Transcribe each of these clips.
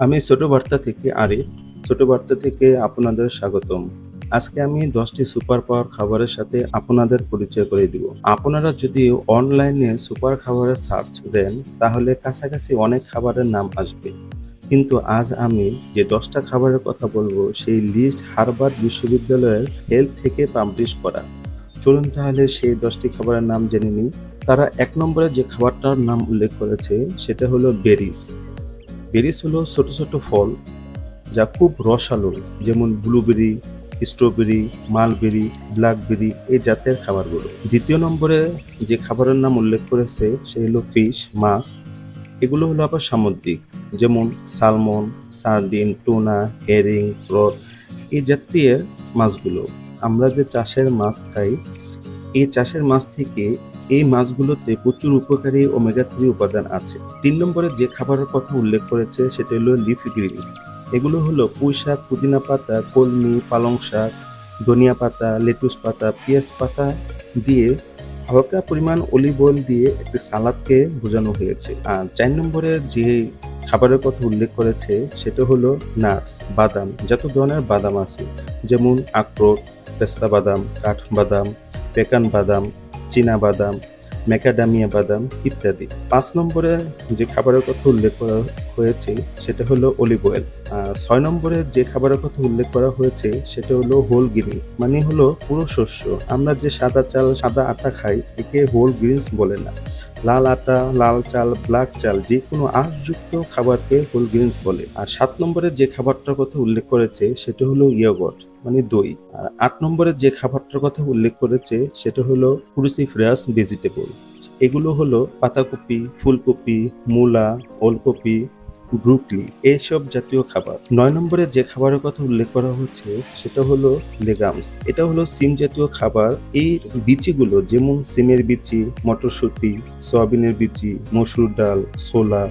আমি ছোট বার্তা থেকে আরিফ, ছোট বার্তা থেকে আপনাদের স্বাগতম। আজকে আমি দশটি সুপার পাওয়ার খাবারের সাথে আপনাদের পরিচয় করে দিব। আপনারা যদি অনলাইনে সুপার খাবারের সার্চ দেন, তাহলে কাছাকাছি অনেক খাবারের নাম আসবে। কিন্তু আজ আমি যে দশটা খাবারের কথা বলব, সেই লিস্ট হার্ভার্ড বিশ্ববিদ্যালয়ের হেলথ থেকে পাবলিশ করা। চলুন তাহলে সেই দশটি খাবারের নাম জেনে নিই। তারা এক নম্বরে যে খাবারটার নাম উল্লেখ করেছে, সেটা হলো বেরিস। বেরিস হলো ছোট ছোট ফল যা খুব রসালো, যেমন ব্লুবেরি স্ট্রবেরি মালবেরি ব্ল্যাকবেরি এই জাতের খাবারগুলো। দ্বিতীয় নম্বরে যে খাবারের নাম উল্লেখ করেছে সে হলো ফিশ মাছ। এগুলো হলো আবার সামুদ্রিক, যেমন সালমন সার্ডিন টুনা হেরিং ফ্রড এই জাতীয় মাছগুলো। আমরা যে চাষের মাছ খাই, এই চাষের মাছ থেকে এই মাছগুলোতে প্রচুর উপকারী ওমেগা থ্রি উপাদান আছে। তিন নম্বরে যে খাবারের কথা উল্লেখ করেছে, সেটা হলো লিফি গ্রিনস এগুলো হলো পুঁই শাক পুদিনা পাতা, কলমি, পালং শাক, ধনিয়া পাতা, লেটুস পাতা, পেঁয়াজ পাতা দিয়ে হালকা পরিমাণ অলিভ অয়েল দিয়ে একটি সালাদকে বোঝানো হয়েছে। আর চার নম্বরে যে খাবারের কথা উল্লেখ করেছে, সেটা হলো নাটস বাদাম, যত ধরনের বাদাম আছে, যেমন আখরোট, পেস্তা বাদাম কাঠ বাদাম পেকান বাদাম বাদাম ম্যাকাডামিয়া বাদাম ইত্যাদি। পাঁচ নম্বরে যে খাবারের কথা উল্লেখ করা হয়েছে, সেটা হলো অলিভ অয়েল আর ছয় নম্বরে যে খাবারের কথা উল্লেখ করা হয়েছে, সেটা হলো হোল গ্রিনস মানে হলো পুরো শস্য। আমরা যে সাদা চাল, সাদা আটা খাই, একে হোল গ্রিনস বলে না। লাল আটা, লাল চাল ব্ল্যাক চাল, যে কোনো আঁশযুক্ত খাবারকে হোল গ্রিনস বলে। আর সাত নম্বরে যে খাবারটার কথা উল্লেখ করেছে, সেটা হলো ইয়োগট মানে দই। আর আট নম্বরের যে খাবারটার কথা উল্লেখ করেছে, সেটা হলো ক্রুসিফ্রাস ভেজিটেবল এগুলো হলো পাতাকপি, ফুলকপি, মূলা, ওলকপি ব্রুকলি এইসব জাতীয় খাবার। নয় নম্বরে যে খাবারের কথা উল্লেখ করা হচ্ছে, সেটা হলো লেগামস। এটা হলো সিম জাতীয় খাবার। এই বিচিগুলো যেমন সিমের বিচি, মটরশুঁটি, সয়াবিনের বিচি, মসুর ডাল, ছোলা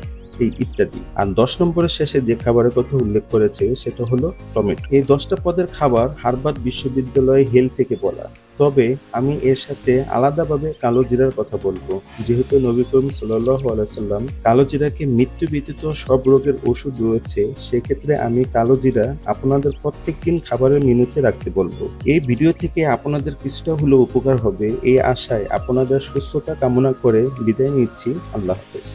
এই ইত্যাদি। আর দশ নম্বরের শেষে যে খাবারের কথা উল্লেখ করেছে, সেটা হলো টমেটো। এই দশটা পদের খাবার হার্ভার্ড বিশ্ববিদ্যালয় হেল থেকে বলা। তবে আমি এর সাথে আলাদাভাবে কালো জিরার কথা বলব। যেহেতু নবী করিম সাল্লাহ আলাইসাল্লাম কালো জিরাকে মৃত্যু ব্যতীত সব রোগের ওষুধ রয়েছে, সেক্ষেত্রে আমি কালো জিরা আপনাদের প্রত্যেক দিন খাবারের মেনুতে রাখতে বলব। এই ভিডিও থেকে আপনাদের কিছুটা হলেও উপকার হবে। এই আশায় আপনাদের সুস্থতা কামনা করে বিদায় নিচ্ছি। আল্লাহ হাফেজ।